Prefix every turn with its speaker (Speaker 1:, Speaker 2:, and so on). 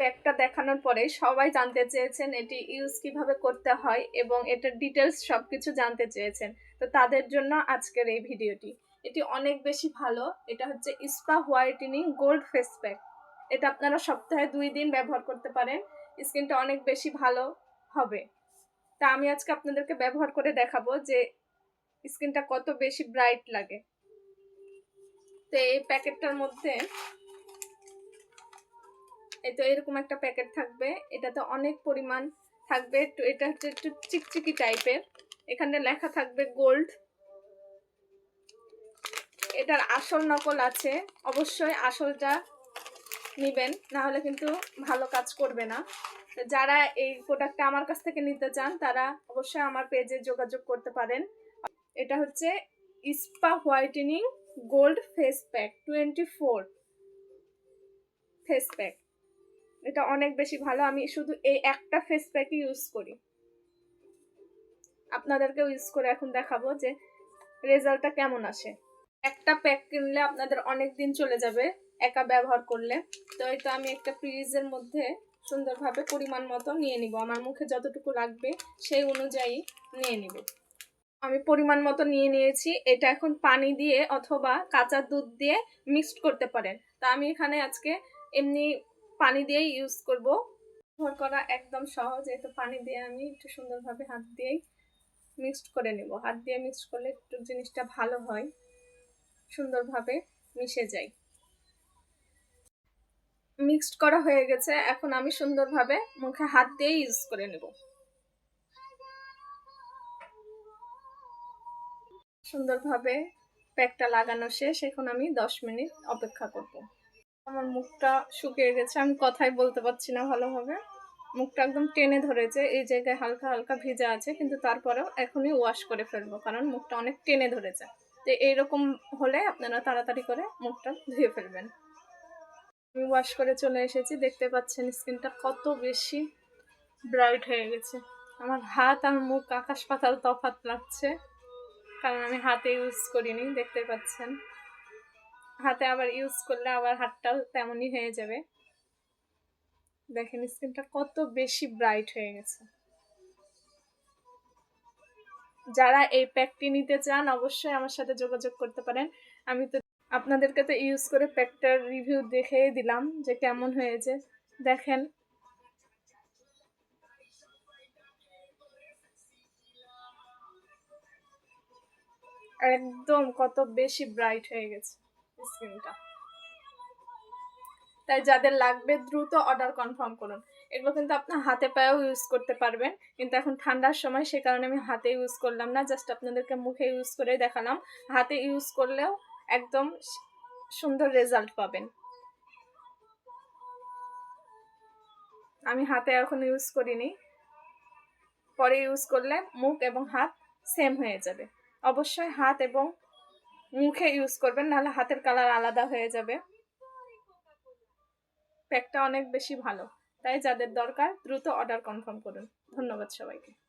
Speaker 1: প্যাকটা দেখানোর পরে সবাই জানতে চেয়েছেন এটি ইউজ কীভাবে করতে হয় এবং এটার ডিটেলস সব কিছু জানতে চেয়েছেন। তো তাদের জন্য আজকের এই ভিডিওটি। এটি অনেক বেশি ভালো। এটা হচ্ছে ইস্পা হোয়াইটেনিং গোল্ড ফেস প্যাক। এটা আপনারা সপ্তাহে দুই দিন ব্যবহার করতে পারেন। স্কিনটা অনেক বেশি ভালো হবে। তা আমি আজকে আপনাদেরকে ব্যবহার করে দেখাবো যে স্কিনটা কত বেশি ব্রাইট লাগে। তো এই প্যাকেটটার মধ্যে এই তো এরকম একটা প্যাকেট থাকবে। এটাতে অনেক পরিমাণ থাকবে। এটা হচ্ছে একটু চিকচিকি টাইপের এখানে লেখা থাকবে গোল্ড এটার আসল নকল আছে। অবশ্যই আসলটা নিবেন না হলে কিন্তু ভালো কাজ করবে না। যারা এই প্রোডাক্টটা আমার কাছ থেকে নিতে চান, তারা অবশ্যই আমার পেজে যোগাযোগ করতে পারেন। এটা হচ্ছে spa whitening gold face pack, twenty four face pack. এটা অনেক বেশি ভালো। আমি শুধু এই একটা ফেস প্যাকই ইউজ করি। আপনাদেরকেও ইউজ করে এখন দেখাবো যে রেজাল্টটা কেমন আসে। একটা প্যাক কিনলে আপনাদের অনেক দিন চলে যাবে একা ব্যবহার করলে। তো এই তো আমি একটা ফ্রিজের মধ্যে সুন্দরভাবে পরিমাণ মতো নিয়ে নিব। আমার মুখে যতটুকু লাগবে সেই অনুযায়ী নিয়ে নিব। আমি পরিমাণ মতো নিয়ে নিয়েছি। এটা এখন পানি দিয়ে অথবা কাঁচা দুধ দিয়ে মিক্সড করতে পারেন। তা আমি এখানে আজকে এমনি পানি দিয়েই ইউজ করব। ব্যবহার করা একদম সহজ, এই তো পানি দিয়ে আমি একটু সুন্দরভাবে হাত দিয়েই মিক্সড করে নেব। হাত দিয়ে মিক্সড করলে একটু জিনিসটা ভালো হয়, সুন্দরভাবে মিশে যায়। মিক্সড করা হয়ে গেছে, এখন আমি সুন্দরভাবে মুখে হাত দিয়ে ইউজ করে নেব। সুন্দরভাবে প্যাকটা লাগানো শেষ, এখন আমি দশ মিনিট অপেক্ষা করব। আমার মুখটা শুকিয়ে গেছে, আমি কথাই বলতে পারছি না ভালোভাবে। মুখটা একদম টেনে ধরেছে, এই জায়গায় হালকা হালকা ভিজা আছে, কিন্তু তারপরেও এখনই ওয়াশ করে ফেলব, কারণ মুখটা অনেক টেনে ধরেছে। তো এইরকম হলে আপনারা তাড়াতাড়ি করে মুখটা ধুয়ে ফেলবেন। আমি ওয়াশ করে চলে এসেছি, দেখতে পাচ্ছেন স্কিনটা কত বেশি ব্রাইট হয়ে গেছে। আমার হাত আর মুখ আকাশ পাতাল তফাত লাগছে, কারণ আমি হাতে ইউজ করিনি, দেখতে পাচ্ছেন। হাতে আবার ইউজ করলে আবার হাতটাও তেমনই হয়ে যাবে। দেখেন স্কিনটা কত বেশি ব্রাইট হয়ে গেছে। যারা এই প্যাকটি নিতে চান, অবশ্যই আমার সাথে যোগাযোগ করতে পারেন। আমি তো আপনাদেরকে তো ইউজ করে প্যাকটার রিভিউ দেখেই দিলাম যে কেমন হয়েছে। দেখেন। একদম কত বেশি ব্রাইট হয়ে গেছে। স্কিনটা তাই যাদের লাগবে, দ্রুত অর্ডার কনফার্ম করুন। এগুলো কিন্তু আপনার হাতে পায়েও ইউজ করতে পারবেন। কিন্তু এখন ঠান্ডার সময় সে কারণে আমি হাতে ইউজ করলাম না জাস্ট আপনাদেরকে মুখে ইউজ করে দেখালাম। হাতে ইউজ করলেও একদম সুন্দর রেজাল্ট পাবেন। আমি হাতে এখন ইউজ করিনি। পরে ইউজ করলে মুখ এবং হাত সেম হয়ে যাবে। অবশ্যই হাত এবং মুখে ইউজ করবেন, নাহলে হাতের কালার আলাদা হয়ে যাবে। প্যাকটা অনেক বেশি ভালো। তাই যাদের দরকার, দ্রুত অর্ডার কনফার্ম করুন। ধন্যবাদ সবাইকে।